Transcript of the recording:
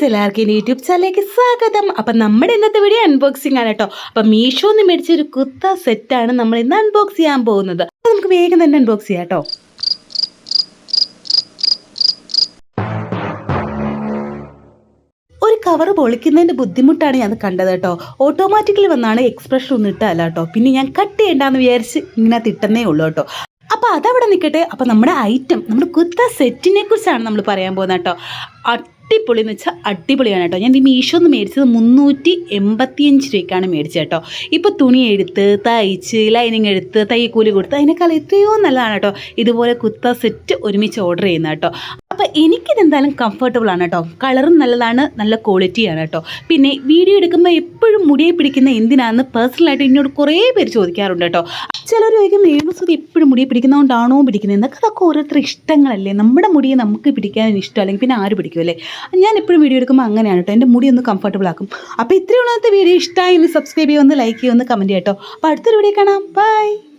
Guys എല്ലാവർക്കും എന്റെ YouTube ചാനലിലേക്ക് സ്വാഗതം. അപ്പം നമ്മുടെ ഇന്നത്തെ വീഡിയോ അൺബോക്സിംഗ് ആണ് കേട്ടോ. അപ്പം മീഷോന്ന് മേടിച്ച ഒരു കുത്ത സെറ്റാണ് നമ്മൾ ഇന്ന് അൺബോക്സ് ചെയ്യാൻ പോകുന്നത്. നമുക്ക് വേഗം തന്നെ അൺബോക്സ് ചെയ്യാം കേട്ടോ. കവർ പൊളിക്കുന്നതിന്റെ ബുദ്ധിമുട്ടാണ് ഞാൻ കണ്ടത് കേട്ടോ. ഓട്ടോമാറ്റിക്കലി വന്നാണ് എക്സ്പ്രഷൻ ഒന്നും ഇട്ടല്ല കേട്ടോ. പിന്നെ ഞാൻ കട്ട് ചെയ്യേണ്ടെന്ന് വിചാരിച്ച് ഇങ്ങനെ തിട്ടുന്നേ ഉള്ളൂ കേട്ടോ. അപ്പോൾ അതവിടെ നിൽക്കട്ടെ അപ്പോൾ നമ്മുടെ ഐറ്റം നമ്മുടെ കുത്ത സെറ്റിനെ കുറിച്ചാണ് നമ്മൾ പറയാൻ പോകുന്നത് കേട്ടോ. അടിപൊളി എന്ന് വെച്ചാൽ അടിപൊളിയാണ് കേട്ടോ. ഞാൻ ഈ മീഷോ എന്ന് മേടിച്ചത് മുന്നൂറ്റി എൺപത്തിയഞ്ച് രൂപയ്ക്കാണ് മേടിച്ചത് കേട്ടോ. ഇപ്പോൾ തുണി എടുത്ത് തയ്ച്ച് ലൈനിങ് എടുത്ത് തയ്യക്കൂലി കൊടുത്ത് അതിനേക്കാൾ എത്രയോ നല്ലതാണ് കേട്ടോ. ഇതുപോലെ കുത്ത സെറ്റ് ഒരുമിച്ച് ഓർഡർ ചെയ്യുന്ന കേട്ടോ. അപ്പോൾ എനിക്കിതെന്തായാലും കംഫർട്ടബിൾ ആണ് കേട്ടോ. കളറും നല്ലതാണ് നല്ല ക്വാളിറ്റിയാണ് കേട്ടോ. പിന്നെ വീഡിയോ എടുക്കുമ്പോൾ എപ്പോഴും മുടിയെ പിടിക്കുന്ന എന്തിനാണെന്ന് പേഴ്സണലായിട്ട് എന്നോട് കുറേ പേര് ചോദിക്കാറുണ്ട് കേട്ടോ. ചിലർ ചോദിക്കും രേണുസുതി എപ്പോഴും മുടിയെ പിടിക്കുന്നതുകൊണ്ടാണോ പിടിക്കുന്നത് എന്നൊക്കെ അതൊക്കെ ഓരോരുത്തർ ഇഷ്ടങ്ങളല്ലേ. നമ്മുടെ മുടിയെ നമുക്ക് പിടിക്കാൻ ഇഷ്ടം അല്ലെങ്കിൽ പിന്നെ ആര് പിടിക്കുമല്ലേ ഞാൻ എപ്പോഴും വീഡിയോ എടുക്കുമ്പോൾ അങ്ങനെയാണ് കേട്ടോ. എന്റെ മുടി ഒന്ന് കംഫർട്ടബിൾ ആക്കും. അപ്പോൾ ഇത്രയുള്ള വീഡിയോ ഇഷ്ടമായി ഒന്ന് സബ്സ്ക്രൈബ് ചെയ്യുമെന്ന് ലൈക്ക് ചെയ്യുമെന്ന് കമന്റ് ചെയ്യട്ടോ അപ്പോൾ അടുത്തൊരു വീഡിയോ കാണാം. ബൈ